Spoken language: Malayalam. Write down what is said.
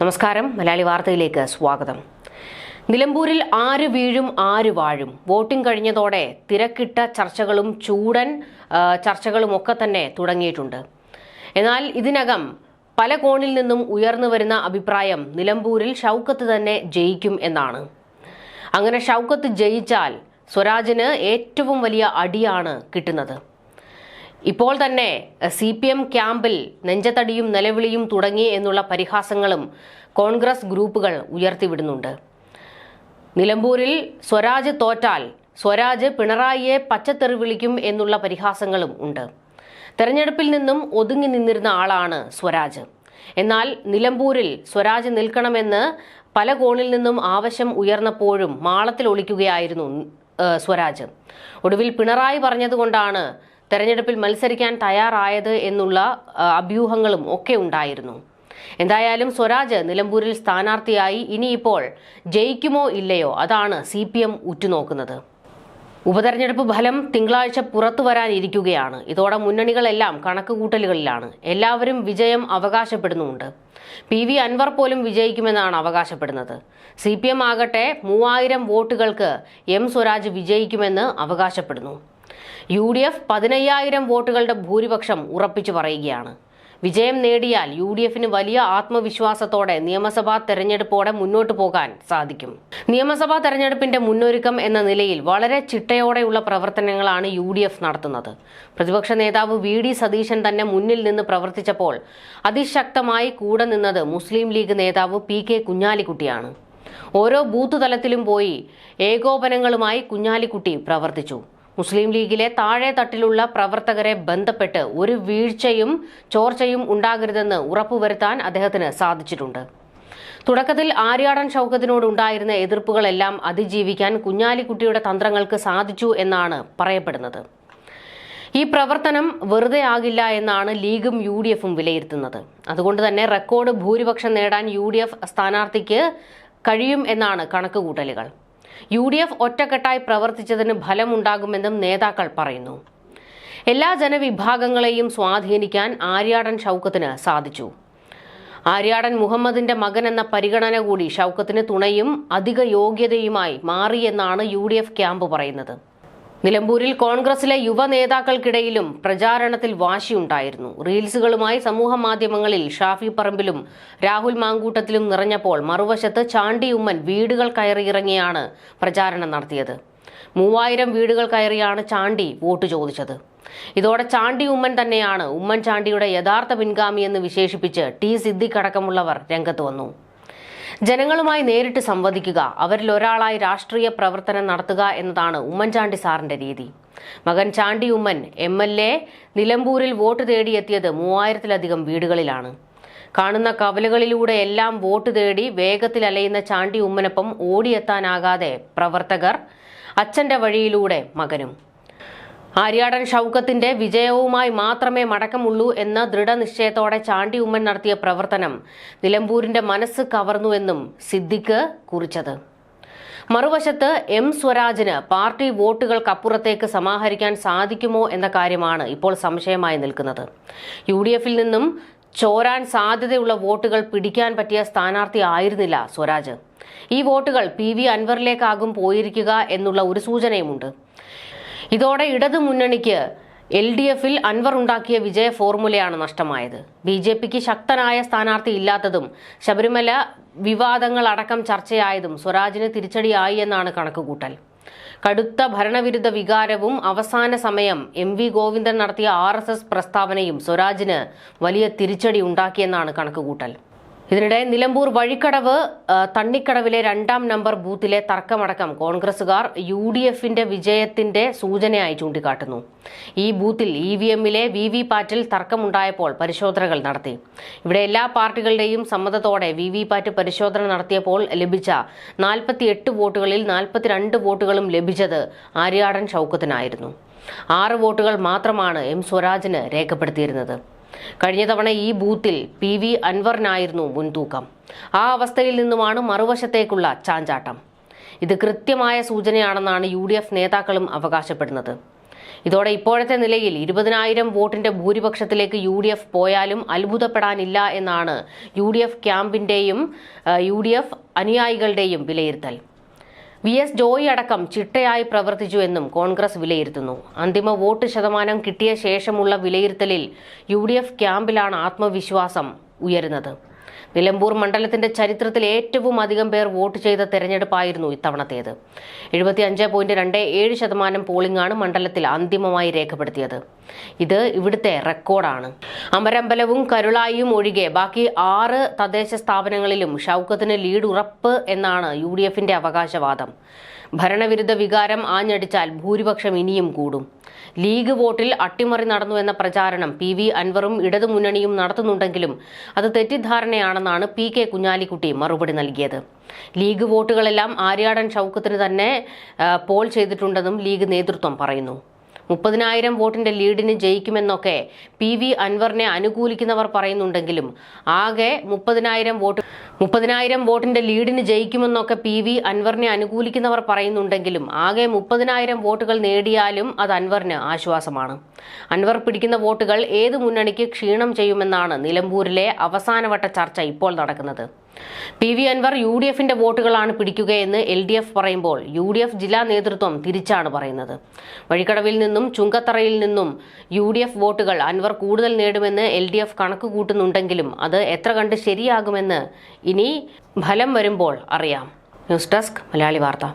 നമസ്കാരം. മലയാളി വാർത്തയിലേക്ക് സ്വാഗതം. നിലമ്പൂരിൽ ആര് വീഴും ആര് വാഴും? വോട്ടിംഗ് കഴിഞ്ഞതോടെ തിരക്കിട്ട ചർച്ചകളും ചൂടൻ ചർച്ചകളും ഒക്കെ തന്നെ തുടങ്ങിയിട്ടുണ്ട്. എന്നാൽ ഇതിനകം പല കോണിൽ നിന്നും ഉയർന്നു വരുന്ന അഭിപ്രായം നിലമ്പൂരിൽ ഷൗക്കത്ത് തന്നെ ജയിക്കും എന്നാണ്. അങ്ങനെ ഷൗക്കത്ത് ജയിച്ചാൽ സ്വരാജിന് ഏറ്റവും വലിയ അടിയാണ് കിട്ടുന്നത്. ഇപ്പോൾ തന്നെ സി പി എം ക്യാമ്പിൽ നെഞ്ചത്തടിയും നിലവിളിയും തുടങ്ങി എന്നുള്ള പരിഹാസങ്ങളും കോൺഗ്രസ് ഗ്രൂപ്പുകൾ ഉയർത്തിവിടുന്നുണ്ട്. നിലമ്പൂരിൽ സ്വരാജ് തോറ്റാൽ സ്വരാജ് പിണറായിയെ പച്ചത്തെറി വിളിക്കും എന്നുള്ള പരിഹാസങ്ങളും ഉണ്ട്. തെരഞ്ഞെടുപ്പിൽ നിന്നും ഒതുങ്ങി നിന്നിരുന്ന ആളാണ് സ്വരാജ്. എന്നാൽ നിലമ്പൂരിൽ സ്വരാജ് നിൽക്കണമെന്ന് പല കോണിൽ നിന്നും ആവശ്യം ഉയർന്നപ്പോഴും മാളത്തിൽ ഒളിക്കുകയായിരുന്നു സ്വരാജ്. ഒടുവിൽ പിണറായി പറഞ്ഞതുകൊണ്ടാണ് തെരഞ്ഞെടുപ്പിൽ മത്സരിക്കാൻ തയ്യാറായത് എന്നുള്ള അഭ്യൂഹങ്ങളും ഒക്കെ ഉണ്ടായിരുന്നു. എന്തായാലും സ്വരാജ് നിലമ്പൂരിൽ സ്ഥാനാർത്ഥിയായി ഇനിയിപ്പോൾ ജയിക്കുമോ ഇല്ലയോ അതാണ് സി പി എം ഉറ്റുനോക്കുന്നത്. ഉപതെരഞ്ഞെടുപ്പ് ഫലം തിങ്കളാഴ്ച പുറത്തു വരാനിരിക്കുകയാണ്. ഇതോടെ മുന്നണികളെല്ലാം കണക്കുകൂട്ടലുകളിലാണ്. എല്ലാവരും വിജയം അവകാശപ്പെടുന്നുമുണ്ട്. പി വി അൻവർ പോലും വിജയിക്കുമെന്നാണ് അവകാശപ്പെടുന്നത്. സി പി എം ആകട്ടെ മൂവായിരം വോട്ടുകൾക്ക് എം സ്വരാജ് വിജയിക്കുമെന്ന് അവകാശപ്പെടുന്നു. യു ഡി എഫ് പതിനയ്യായിരം വോട്ടുകളുടെ ഭൂരിപക്ഷം ഉറപ്പിച്ചു പറയുകയാണ്. വിജയം നേടിയാൽ യു ഡി എഫിന് വലിയ ആത്മവിശ്വാസത്തോടെ നിയമസഭാ തെരഞ്ഞെടുപ്പോടെ മുന്നോട്ടു പോകാൻ സാധിക്കും. നിയമസഭാ തെരഞ്ഞെടുപ്പിന്റെ മുന്നൊരുക്കം എന്ന നിലയിൽ വളരെ ചിട്ടയോടെയുള്ള പ്രവർത്തനങ്ങളാണ് യു ഡി എഫ് നടത്തുന്നത്. പ്രതിപക്ഷ നേതാവ് വി ഡി സതീശൻ തന്നെ മുന്നിൽ നിന്ന് പ്രവർത്തിച്ചപ്പോൾ അതിശക്തമായി കൂടെ നിന്നത് മുസ്ലിം ലീഗ് നേതാവ് പി കെ കുഞ്ഞാലിക്കുട്ടിയാണ്. ഓരോ ബൂത്ത് തലത്തിലും പോയി ഏകോപനങ്ങളുമായി കുഞ്ഞാലിക്കുട്ടി പ്രവർത്തിച്ചു. മുസ്ലിം ലീഗിലെ താഴെ തട്ടിലുള്ള പ്രവർത്തകരെ ബന്ധപ്പെട്ട് ഒരു വീഴ്ചയും ചോർച്ചയും ഉണ്ടാകരുതെന്ന് ഉറപ്പുവരുത്താൻ അദ്ദേഹത്തിന് സാധിച്ചിട്ടുണ്ട്. തുടക്കത്തിൽ ആര്യാടൻ ഷൗക്കത്തിനോട് ഉണ്ടായിരുന്ന എതിർപ്പുകളെല്ലാം അതിജീവിക്കാൻ കുഞ്ഞാലിക്കുട്ടിയുടെ തന്ത്രങ്ങൾക്ക് സാധിച്ചു എന്നാണ് പറയപ്പെടുന്നത്. ഈ പ്രവർത്തനം വെറുതെ ആകില്ല എന്നാണ് ലീഗും യു ഡി എഫും വിലയിരുത്തുന്നത്. അതുകൊണ്ട് തന്നെ റെക്കോർഡ് ഭൂരിപക്ഷം നേടാൻ യു ഡി എഫ് സ്ഥാനാർത്ഥിക്ക് കഴിയും എന്നാണ് കണക്കുകൂട്ടലുകൾ. യു ഡി എഫ് ഒറ്റക്കെട്ടായി പ്രവർത്തിച്ചതിന് ഫലമുണ്ടാകുമെന്നും നേതാക്കൾ പറയുന്നു. എല്ലാ ജനവിഭാഗങ്ങളെയും സ്വാധീനിക്കാൻ ആര്യാടൻ ഷൗക്കത്തിന് സാധിച്ചു. ആര്യാടൻ മുഹമ്മദിന്റെ മകൻ എന്ന പരിഗണന കൂടി ഷൗക്കത്തിന് തുണയും അധിക യോഗ്യതയുമായി മാറിയെന്നാണ് യു ഡി എഫ് ക്യാമ്പ് പറയുന്നത്. നിലമ്പൂരിൽ കോൺഗ്രസിലെ യുവ നേതാക്കൾക്കിടയിലും പ്രചാരണത്തിൽ വാശിയുണ്ടായിരുന്നു. റീൽസുകളുമായി സമൂഹ മാധ്യമങ്ങളിൽ ഷാഫി പറമ്പിലും രാഹുൽ മാങ്കൂട്ടത്തിലും നിറഞ്ഞപ്പോൾ മറുവശത്ത് ചാണ്ടി ഉമ്മൻ വീടുകൾ കയറിയിറങ്ങിയാണ് പ്രചാരണം നടത്തിയത്. മൂവായിരം വീടുകൾ കയറിയാണ് ചാണ്ടി വോട്ട് ചോദിച്ചത്. ഇതോടെ ചാണ്ടി ഉമ്മൻ തന്നെയാണ് ഉമ്മൻചാണ്ടിയുടെ യഥാർത്ഥ പിൻഗാമി എന്ന് വിശേഷിപ്പിച്ച് ടി സിദ്ദിഖ് അടക്കമുള്ളവർ രംഗത്ത് വന്നു. ജനങ്ങളുമായി നേരിട്ട് സംവദിക്കുക അവരിൽ ഒരാളായി രാഷ്ട്രീയ പ്രവർത്തനം നടത്തുക എന്നതാണ് ഉമ്മൻചാണ്ടി സാറിന്റെ രീതി. മകൻ Chandy Oommen M L A നിലമ്പൂരിൽ വോട്ട് തേടിയെത്തിയത് മൂവായിരത്തിലധികം വീടുകളിലാണ്. കാണുന്ന കവലകളിലൂടെ എല്ലാം വോട്ട് തേടി വേഗത്തിൽ അലയുന്ന ചാണ്ടി ഉമ്മനൊപ്പം ഓടിയെത്താനാകാതെ പ്രവർത്തകർ അച്ഛന്റെ വഴിയിലൂടെ മകനും. ആര്യാടൻ ഷൗക്കത്തിന്റെ വിജയവുമായി മാത്രമേ മടക്കമുള്ളൂ എന്ന ദൃഢനിശ്ചയത്തോടെ ചാണ്ടി ഉമ്മൻ നടത്തിയ പ്രവർത്തനം നിലമ്പൂരിന്റെ മനസ്സ് കവർന്നുവെന്നും സിദ്ദിഖ് കുറിച്ചത്. മറുവശത്ത് എം സ്വരാജിന് പാർട്ടി വോട്ടുകൾക്കപ്പുറത്തേക്ക് സമാഹരിക്കാൻ സാധിക്കുമോ എന്ന കാര്യമാണ് ഇപ്പോൾ സംശയമായി നിൽക്കുന്നത്. യു നിന്നും ചോരാൻ സാധ്യതയുള്ള വോട്ടുകൾ പിടിക്കാൻ പറ്റിയ സ്ഥാനാർത്ഥി ആയിരുന്നില്ല സ്വരാജ്. ഈ വോട്ടുകൾ പി വി അൻവറിലേക്കാകും പോയിരിക്കുക എന്നുള്ള ഒരു സൂചനയുമുണ്ട്. ഇതോടെ ഇടതു മുന്നണിക്ക് എൽ ഡി എഫിൽ അൻവർ ഉണ്ടാക്കിയ വിജയ ഫോർമുലയാണ് നഷ്ടമായത്. ബി ജെ പിക്ക് ശക്തനായ സ്ഥാനാർത്ഥി ഇല്ലാത്തതും ശബരിമല വിവാദങ്ങളടക്കം ചർച്ചയായതും സ്വരാജിന് തിരിച്ചടിയായി എന്നാണ് കണക്കുകൂട്ടൽ. കടുത്ത ഭരണവിരുദ്ധ വികാരവും അവസാന സമയം എം വി ഗോവിന്ദൻ നടത്തിയ ആർ പ്രസ്താവനയും സ്വരാജിന് വലിയ തിരിച്ചടി ഉണ്ടാക്കിയെന്നാണ് കണക്കുകൂട്ടൽ. ഇതിനിടെ നിലമ്പൂർ വഴിക്കടവ് തണ്ണിക്കടവിലെ രണ്ടാം നമ്പർ ബൂത്തിലെ തർക്കമടക്കം കോൺഗ്രസുകാർ യു ഡി എഫിന്റെ വിജയത്തിന്റെ സൂചനയായി ചൂണ്ടിക്കാട്ടുന്നു. ഈ ബൂത്തിൽ ഇ വി എമ്മിലെ വി വി പാറ്റിൽ തർക്കമുണ്ടായപ്പോൾ പരിശോധനകൾ നടത്തി. ഇവിടെ എല്ലാ പാർട്ടികളുടെയും സമ്മതത്തോടെ വി വി പാറ്റ് പരിശോധന നടത്തിയപ്പോൾ ലഭിച്ച നാൽപ്പത്തിയെട്ട് വോട്ടുകളിൽ നാൽപ്പത്തിരണ്ട് വോട്ടുകളും ലഭിച്ചത് ആര്യാടൻ ഷൗക്കത്തിനായിരുന്നു. ആറ് വോട്ടുകൾ മാത്രമാണ് എം സ്വരാജിന് രേഖപ്പെടുത്തിയിരുന്നത്. കഴിഞ്ഞ തവണ ഈ ബൂത്തിൽ പി വി അൻവറിനായിരുന്നു മുൻതൂക്കം. ആ അവസ്ഥയിൽ നിന്നുമാണ് മറുവശത്തേക്കുള്ള ചാഞ്ചാട്ടം. ഇത് കൃത്യമായ സൂചനയാണെന്നാണ് യു ഡി എഫ് നേതാക്കളും അവകാശപ്പെടുന്നത്. ഇതോടെ ഇപ്പോഴത്തെ നിലയിൽ ഇരുപതിനായിരം വോട്ടിന്റെ ഭൂരിപക്ഷത്തിലേക്ക് യു ഡി എഫ് പോയാലും അത്ഭുതപ്പെടാനില്ല എന്നാണ് യു ഡി എഫ് ക്യാമ്പിന്റെയും യു ഡി എഫ് അനുയായികളുടെയും വിലയിരുത്തൽ. വി എസ് ജോയി അടക്കം ചിട്ടയായി പ്രവർത്തിച്ചു എന്നും കോൺഗ്രസ് വിലയിരുത്തുന്നു. അന്തിമ വോട്ട് ശതമാനം കിട്ടിയ ശേഷമുള്ള വിലയിരുത്തലിൽ യു ക്യാമ്പിലാണ് ആത്മവിശ്വാസം ഉയരുന്നത്. നിലമ്പൂർ മണ്ഡലത്തിന്റെ ചരിത്രത്തിൽ ഏറ്റവും അധികം പേർ വോട്ട് ചെയ്ത തെരഞ്ഞെടുപ്പായിരുന്നു ഇത്തവണത്തേത്. എഴുപത്തി അഞ്ച് പോയിന്റ് രണ്ട് ഏഴ് ശതമാനം പോളിംഗാണ് മണ്ഡലത്തിൽ അന്തിമമായി രേഖപ്പെടുത്തിയത്. ഇത് ഇവിടുത്തെ റെക്കോർഡാണ്. അമരമ്പലവും കരുളായിയും ഒഴികെ ബാക്കി ആറ് തദ്ദേശ സ്ഥാപനങ്ങളിലും ഷൗക്കത്തിന് ലീഡ് ഉറപ്പ് എന്നാണ് യു ഡി എഫിന്റെ അവകാശവാദം. ഭരണവിരുദ്ധ വികാരം ആഞ്ഞടിച്ചാൽ ഭൂരിപക്ഷം ഇനിയും കൂടും. ലീഗ് വോട്ടിൽ അട്ടിമറി നടന്നു എന്ന പ്രചാരണം പി വി അൻവറും ഇടതുമുന്നണിയും നടത്തുന്നുണ്ടെങ്കിലും അത് തെറ്റിദ്ധാരണയാണെന്നാണ് പി കെ കുഞ്ഞാലിക്കുട്ടി മറുപടി നൽകിയത്. ലീഗ് വോട്ടുകളെല്ലാം ആര്യാടൻ ഷൗക്കത്തിന് തന്നെ പോൾ ചെയ്തിട്ടുണ്ടെന്നും ലീഗ് നേതൃത്വം പറയുന്നു. മുപ്പതിനായിരം വോട്ടിന്റെ ലീഡിന് ജയിക്കുമെന്നൊക്കെ പി വി അൻവറിനെ അനുകൂലിക്കുന്നവർ പറയുന്നുണ്ടെങ്കിലും ആകെ മുപ്പതിനായിരം വോട്ട് മുപ്പതിനായിരം വോട്ടിന്റെ ലീഡിന് ജയിക്കുമെന്നൊക്കെ പി വി അൻവറിനെ അനുകൂലിക്കുന്നവർ പറയുന്നുണ്ടെങ്കിലും ആകെ മുപ്പതിനായിരം വോട്ടുകൾ നേടിയാലും അത് അൻവറിന് ആശ്വാസമാണ്. അൻവർ പിടിക്കുന്ന വോട്ടുകൾ ഏത് മുന്നണിക്ക് ക്ഷീണം ചെയ്യുമെന്നാണ് നിലമ്പൂരിലെ അവസാനവട്ട ചർച്ച ഇപ്പോൾ നടക്കുന്നത്. P V Anvar U D എഫിന്റെ വോട്ടുകളാണ് പിടിക്കുകയെന്ന് എൽ ഡി എഫ് പറയുമ്പോൾ യു ഡി എഫ് ജില്ലാ നേതൃത്വം തിരിച്ചാണ് പറയുന്നത്. വഴിക്കടവിൽ നിന്നും ചുങ്കത്തറയിൽ നിന്നും യു ഡി എഫ് വോട്ടുകൾ അൻവർ കൂടുതൽ നേടുമെന്ന് എൽ ഡി എഫ് കണക്ക് കൂട്ടുന്നുണ്ടെങ്കിലും അത് എത്ര കണ്ട് ശരിയാകുമെന്ന് ഇനി ഫലം വരുമ്പോൾ അറിയാം. ന്യൂസ് ഡെസ്ക് മലയാളി വാർത്ത.